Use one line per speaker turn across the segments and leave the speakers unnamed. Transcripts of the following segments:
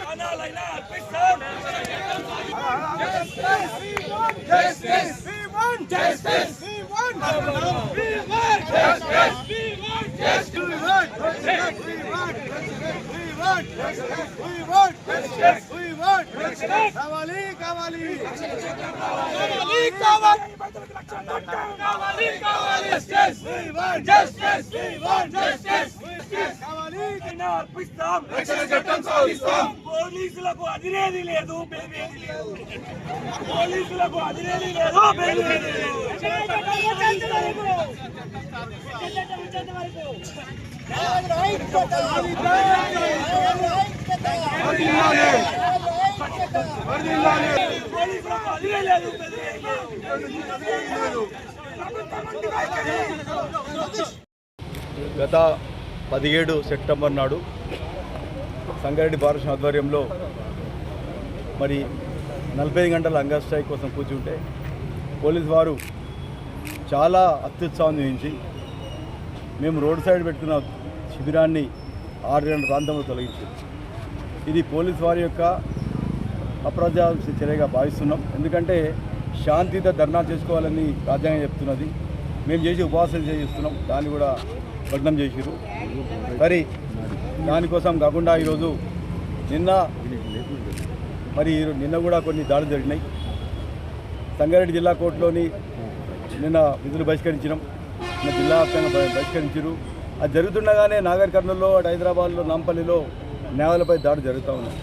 ప్రాణాలైనా అర్పిస్తాం
కావాలి కావాలి
అయినా అర్పిస్తాం రక్షణ చట్టం సాధిస్తాం. పోలీసులకు అదిరేది లేదు లేదు. పోలీసులకు అదిరేది లేదు పోలీసులకు బెదిరేది లేదు.
గత పదిహేడు సెప్టెంబర్ నాడు సంగారెడ్డి భారత ఆధ్వర్యంలో మరి నలభై ఐదు గంటల అంగ స్ట్రైక్ కోసం కూర్చుంటే పోలీస్ వారు చాలా అత్యుత్సాహం చూపించి మేము రోడ్ సైడ్ పెట్టుకున్న శిబిరాన్ని ఆరు గంటల ప్రాంతంలో తొలగించారు. ఇది పోలీస్ వారి యొక్క అప్రజాల్సిన చర్యగా భావిస్తున్నాం. ఎందుకంటే శాంతితో ధర్నా చేసుకోవాలని రాజ్యాంగం చెప్తున్నది. మేము చేసి ఉపవాసం చేస్తున్నాం. దాన్ని కూడా భగ్నం చేసిరు మరి దానికోసం కాకుండా ఈరోజు నిన్న మరి ఈ- నిన్న కూడా కొన్ని దాడులు జరిగినాయి. సంగారెడ్డి జిల్లా కోర్టులోని నిన్న విధులు బహిష్కరించినాం. నిన్న జిల్లా వ్యాప్తంగా బహిష్కరించారు అది జరుగుతుండగానే నాగర్ కర్నూలులో అటు హైదరాబాద్లో నాంపల్లిలో నేలపై దాడి జరుగుతూ ఉన్నాయి.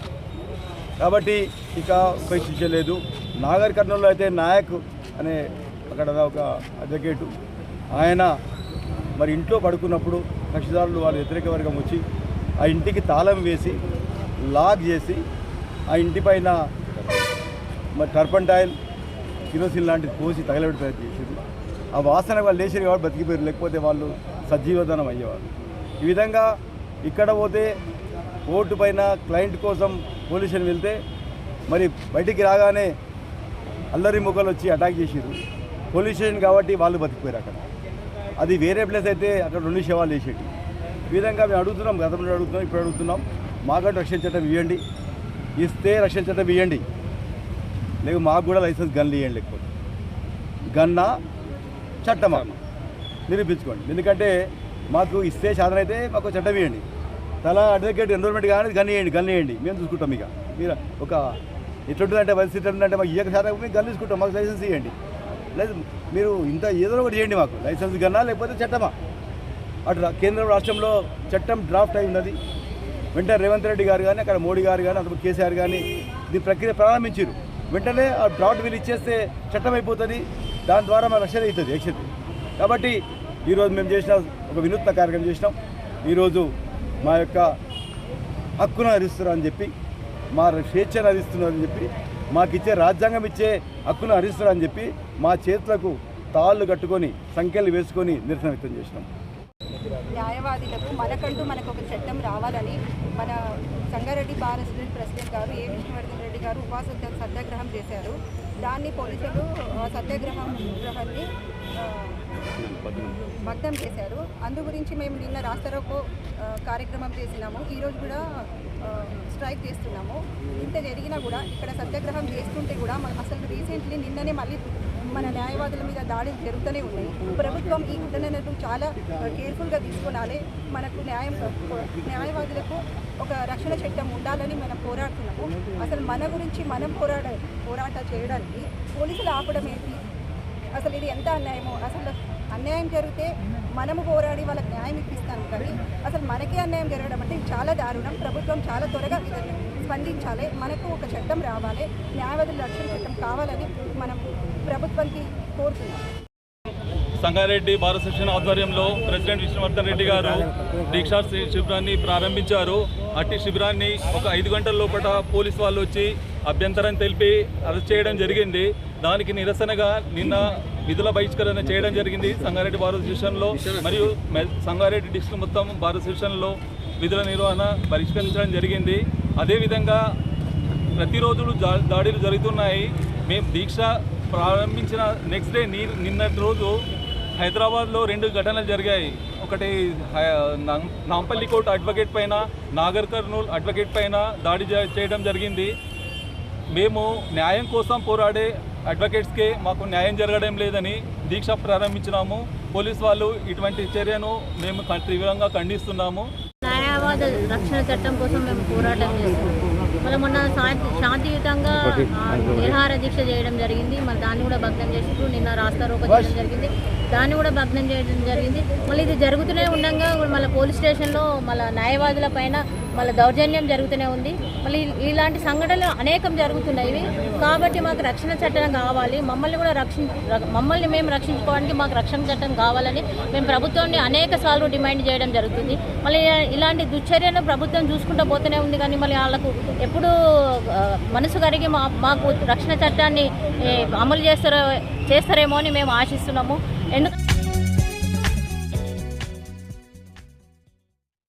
కాబట్టి ఇక ఉపేక్షించే లేదు. నాగర్ అయితే నాయక్ అనే అక్కడ ఒక అడ్వకేటు ఆయన మరి ఇంట్లో పడుకున్నప్పుడు కక్షిదారులు వాళ్ళు వ్యతిరేక వర్గం వచ్చి ఆ ఇంటికి తాళం వేసి లాక్ చేసి ఆ ఇంటి పైన మరి టర్పంటాయిల్ కిరోసిన్ లాంటిది పోసి తగలబెట్టి ప్రయత్నం చేసింది ఆ వాసన వాళ్ళు లేచారు కాబట్టి బతికిపోయారు లేకపోతే వాళ్ళు సజీవధనం అయ్యేవారు ఈ విధంగా ఇక్కడ పోతే కోర్టు పైన క్లయింట్ కోసం పోలీసులు వెళ్తే మరి బయటికి రాగానే అల్లరి ముఖలు వచ్చి అటాక్ చేసారు పోలీస్ స్టేషన్ కాబట్టి వాళ్ళు బతికిపోయారు అక్కడ. అది వేరే ప్లేస్ అయితే అక్కడ రెండు శవాలు వేసేటి ఈ విధంగా మేము అడుగుతున్నాం గతంలో అడుగుతున్నాం ఇప్పుడు అడుగుతున్నాం. మాకంటూ రక్షణ చట్టం ఇవ్వండి ఇస్తే రక్షణ చట్టం ఇవ్వండి లేక మాకు కూడా లైసెన్స్ గన్లు ఇవ్వండి లేకపోతే గన్నా చట్టమా? నిరూపించుకోండి. ఎందుకంటే మాకు ఇస్తే సాధన అయితే మాకు చట్టం ఇవ్వండి తలా అడ్వకేట్ ఎన్రోల్మెంట్ కానీ గన్ ఇవ్వండి గన్ ఇవ్వండి మేము చూసుకుంటాం ఇక. మీరు ఒక ఎట్లుంటుందంటే పరిస్థితి ఉంటుందంటే మాకు ఇయ్యక శాతం మేము గన్ తీసుకుంటాం మాకు లైసెన్స్ ఇవ్వండి లేదు మీరు ఇంత ఏదో ఒకటి చేయండి మాకు. లైసెన్స్ కన్నా లేకపోతే చట్టమా? అటు కేంద్రం రాష్ట్రంలో చట్టం డ్రాఫ్ట్ అయి ఉన్నది. వెంటనే రేవంత్ రెడ్డి గారు కానీ అక్కడ మోడీ గారు కానీ అతను కేసీఆర్ కానీ దీని ప్రక్రియ ప్రారంభించారు వెంటనే ఆ డ్రాఫ్ట్ బిల్ ఇచ్చేస్తే చట్టం అయిపోతుంది. దాని ద్వారా మన రక్షణ అవుతుంది యక్షతి. కాబట్టి ఈరోజు మేము చేసిన ఒక వినూత్న కార్యక్రమం చేసినాం. ఈరోజు మా యొక్క హక్కును హరిస్తున్నారని చెప్పి మా స్వేచ్ఛను హరిస్తున్నారని చెప్పి మాకు ఇచ్చే రాజ్యాంగం ఇచ్చే హక్కును హరిస్తున్నారని చెప్పి మా చేతులకు తాళ్ళు కట్టుకొని సంఖ్యలు వేసుకొని నిరసన వ్యక్తం చేసినాం.
న్యాయవాదులకు మనకంటూ మనకు ఒక చట్టం రావాలని మన సంగారెడ్డి బార్ అసోసియేషన్ ప్రెసిడెంట్ గారు ఏ. విష్ణువర్ధన్ రెడ్డి గారు ఉపవాస సత్యాగ్రహం చేశారు. దాన్ని పోలీసులు సత్యాగ్రహం గ్రహాన్ని ఆ, భగ్నం చేశారు. అందు గురించి మేము నిన్న రాస్తారోకో కార్యక్రమం చేసినాము. ఈరోజు కూడా స్ట్రైక్ చేస్తున్నాము. ఇంత జరిగినా కూడా ఇక్కడ సత్యాగ్రహం చేస్తుంటే కూడా అసలు రీసెంట్లీ నిన్ననే మళ్ళీ మన న్యాయవాదుల మీద దాడులు జరుగుతూనే ఉన్నాయి. ప్రభుత్వం ఈ ఘటనను చాలా కేర్ఫుల్గా తీసుకోవాలి మనకు న్యాయం న్యాయవాదులకు ఒక రక్షణ చట్టం ఉండాలని మనం పోరాడుతున్నాము. అసలు మన గురించి మనం పోరాడ పోరాట చేయడానికి పోలీసులు ఆపడం ఏంటి? అసలు ఇది ఎంత అన్యాయమో? అసలు అన్యాయం జరిగితే మనము పోరాడి వాళ్ళకి న్యాయం ఇప్పిస్తాం కానీ అసలు మనకే అన్యాయం జరగడం అంటే చాలా దారుణం. ప్రభుత్వం చాలా త్వరగా స్పందించాలి. మనకు ఒక చట్టం రావాలి. న్యాయవాదుల రక్షణ చట్టం కావాలని మనం ప్రభుత్వానికి కోరుతున్నాం.
సంగారెడ్డి భారత శిక్షణ ఆధ్వర్యంలో ప్రెసిడెంట్ విష్ణువర్ధన్ రెడ్డి గారు దీక్షా శిబిరాన్ని ప్రారంభించారు. అట్టి శిబిరాన్ని ఒక ఐదు గంటల లోపల పోలీస్ వాళ్ళు వచ్చి అభ్యంతరం తెలిపి అరెస్ట్ చేయడం జరిగింది. దానికి నిరసనగా నిన్న విధుల బహిష్కరణ చేయడం జరిగింది సంగారెడ్డి భారత శిక్షణలో మరియు సంగారెడ్డి డిస్ట్రిక్ట్ మొత్తం భారత శిక్షణలో విధుల నిర్వహణ పరిష్కరించడం జరిగింది. అదేవిధంగా ప్రతిరోజు దాడులు జరుగుతున్నాయి. మేము దీక్ష ప్రారంభించిన నెక్స్ట్ డే నీ నిన్నటి రోజు హైదరాబాద్లో రెండు ఘటనలు జరిగాయి. ఒకటి హై- నాంపల్లి కోర్టు అడ్వకేట్ పైన నాగర్ కర్నూల్ అడ్వకేట్ పైన దాడి చేయడం జరిగింది. మేము న్యాయం కోసం పోరాడే అడ్వకేట్స్కే మాకు న్యాయం జరగడం లేదని దీక్ష ప్రారంభించినాము. పోలీస్ వాళ్ళు ఇటువంటి చర్యను మేము తీవ్రంగా ఖండిస్తున్నాము.
న్యాయవాద రక్షణ చట్టం కోసం మేము పోరాటం చేస్తున్నాము. మళ్ళీ మొన్న శాంతి శాంతియుతంగా నిరాహార దీక్ష చేయడం జరిగింది. మరి దాన్ని కూడా భగ్నం చేస్తూ నిన్న రాస్తా రోకో చేయడం జరిగింది. దాన్ని కూడా భగ్నం చేయడం జరిగింది. మళ్ళీ ఇది జరుగుతూనే ఉండగా మళ్ళీ పోలీస్ స్టేషన్లో మళ్ళీ న్యాయవాదుల పైన మళ్ళీ దౌర్జన్యం జరుగుతూనే ఉంది. మళ్ళీ ఇలాంటి సంఘటనలు అనేకం జరుగుతున్నాయి. కాబట్టి మాకు రక్షణ చట్టం కావాలి. మమ్మల్ని కూడా రక్షణ మమ్మల్ని మేము రక్షించుకోవడానికి మాకు రక్షణ చట్టం కావాలని మేము ప్రభుత్వాన్ని అనేక సార్లు డిమాండ్ చేయడం జరుగుతుంది. మళ్ళీ ఇలాంటి దుశ్చర్యను ప్రభుత్వం చూసుకుంటూ పోతూనే ఉంది కానీ మళ్ళీ వాళ్ళకు ఎప్పుడు మనసు కరిగి మా మాకు రక్షణ చట్టాన్ని అమలు చేస్తారో చేస్తారేమో అని మేము ఆశిస్తున్నాము. ఎందుకంటే